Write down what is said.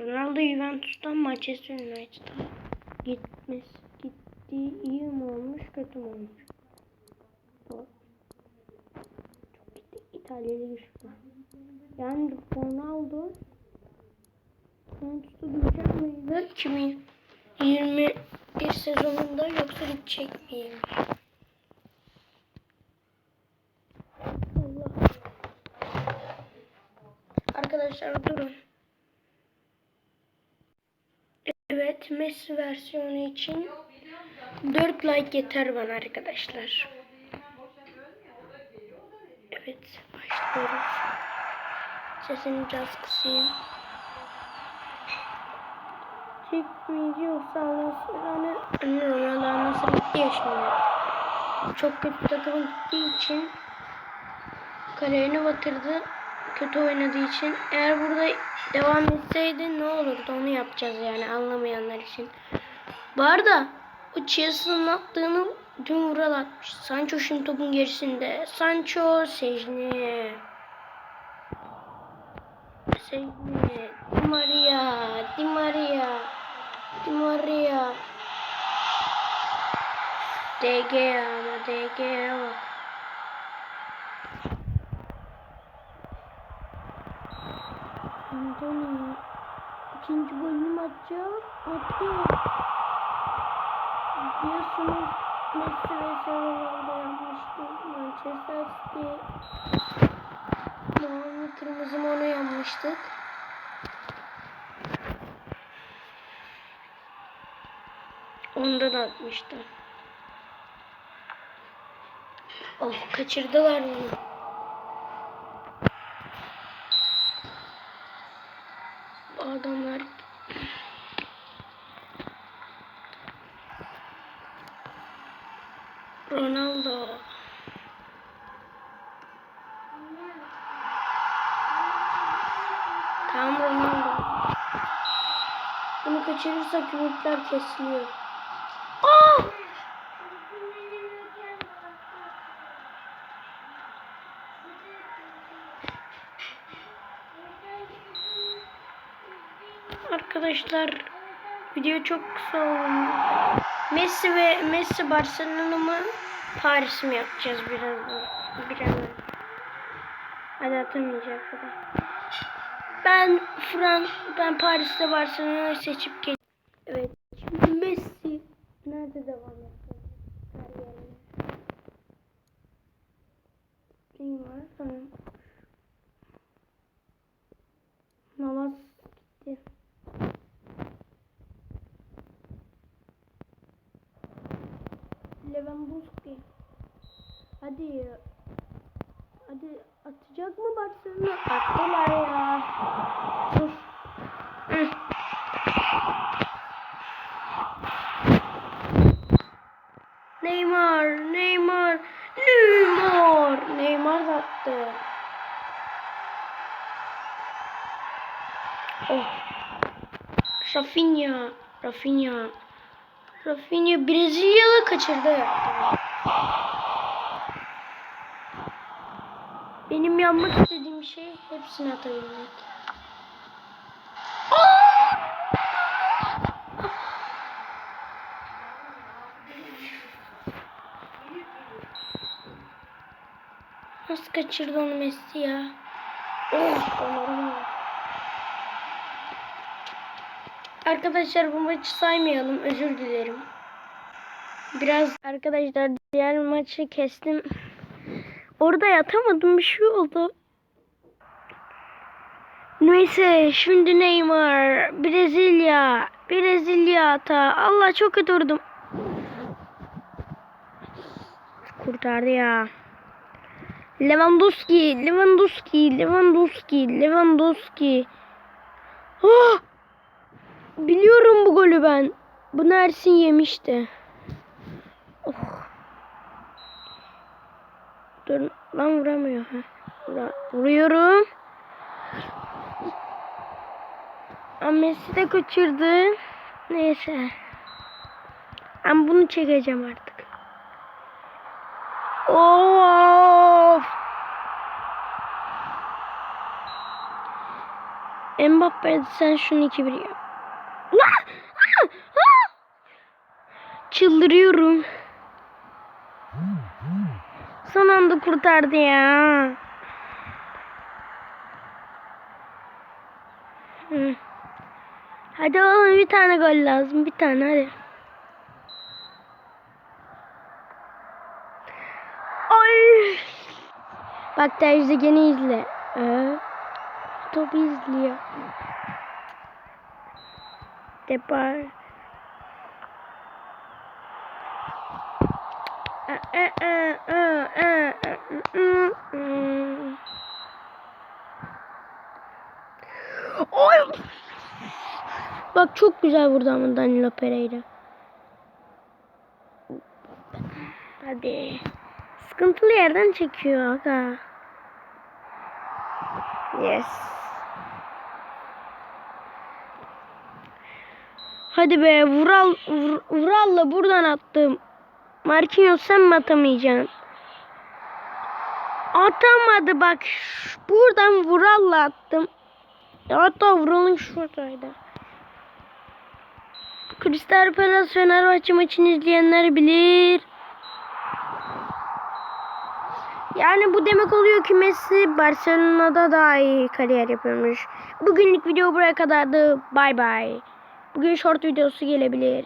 Ronaldo Juventus'tan Manchester United'a gitmesi gittiği iyi mi olmuş kötü mü olmuş? Çok gitti. İtalya Ligi şurada. Yani Ronaldo Juventus'ta duracak mıydı? 2021 sezonunda yoksa gidecek miymiş? Allah. Arkadaşlar durun. Evet Messi versiyonu için 4 like yeter bana arkadaşlar. Evet başlıyoruz. Sesini biraz kısayım. Çekmeyici yoksa Allah'ını Ronaldo nasıl gitti ya şimdi. Çok kötü takıma gittiği için kalerini batırdı. Kötü oynadığı için. Eğer burada devam etseydi ne olurdu onu yapacağız yani anlamayanlar için. Bu arada o Chelsea'nin attığını dün Vural atmış. Sancho şimdi topun gerisinde. Sancho Sejne. Sejne. Di Maria. Di Maria. Di Maria. DG ama DG'ye bak. Antony ikinci golünü atacak. Attı. Biliyorsunuz Messi ve Ronaldo yapmıştı. Manchester City mavi kırmızı mono yapmıştık. Onda da atmıştı. Oh kaçırdılar bunu. Bu adamlar Ronaldo Tamam Ronaldo Bunu kaçırırsak ümitler kesiliyor Aa! Arkadaşlar video çok kısa oldu. Messi ve Messi Barcelona mı Paris mi yapacağız birazdan? Birazdan. Hadi atamayacak kadar. Ben Fran ben Paris'te Barcelona'yı seçip gel. Evet. Şimdi Messi nerede devam yapacak? Kariyerine. Neymar tamam. Navas gitti. Lewandowski. Hadi. Hadi atacak mı Barcelona? Attılar ya. Dur. Neymar, Neymar, Neymar. Neymar attı. Oh. Rafinha, Rafinha. Rafinha Brezilyalı kaçırdı. Benim yapmak istediğim şey hepsini atabilmek. Nasıl kaçırdı onu Messi ya? Oh, Arkadaşlar bu maçı saymayalım. Özür dilerim. Biraz arkadaşlar diğer maçı kestim. Orada yatamadım bir şey oldu. Neyse şimdi Neymar, Brezilya, Brezilya ata. Allah çok kötü vurdum. Kurtardı ya. Lewandowski, Lewandowski, Lewandowski, Lewandowski. Oh! Biliyorum bu golü ben. Bunu Ersin yemişti. Oh. Dur lan vuramıyor. Vura- vuruyorum. Ama Messi de kaçırdı. Neyse. Ben bunu çekeceğim artık. Of. Mbappe sen şunu 2-1 yap. Çıldırıyorum. Son anda kurtardı ya. Hadi oğlum bir tane gol lazım. Bir tane hadi. Ay. Bak Terzi gene izle. Ee, topu izliyor. Depar. Ee, ee, ee, ee, ee, ee, ee. Oy! Bak çok güzel vurdu ama Danilo Pereira. Hadi. Sıkıntılı yerden çekiyor aga. Yes. Hadi be Vural Vur, Vural'la buradan attım. Marquinhos sen mi atamayacaksın? Atamadı bak. Buradan Vural'la attım. Hatta Vural'ın şuradaydı. Crystal Palace Fenerbahçe maçını izleyenler bilir. Yani bu demek oluyor ki Messi Barcelona'da daha iyi kariyer yapıyormuş. Bugünlük video buraya kadardı. Bay bay. Bugün short videosu gelebilir.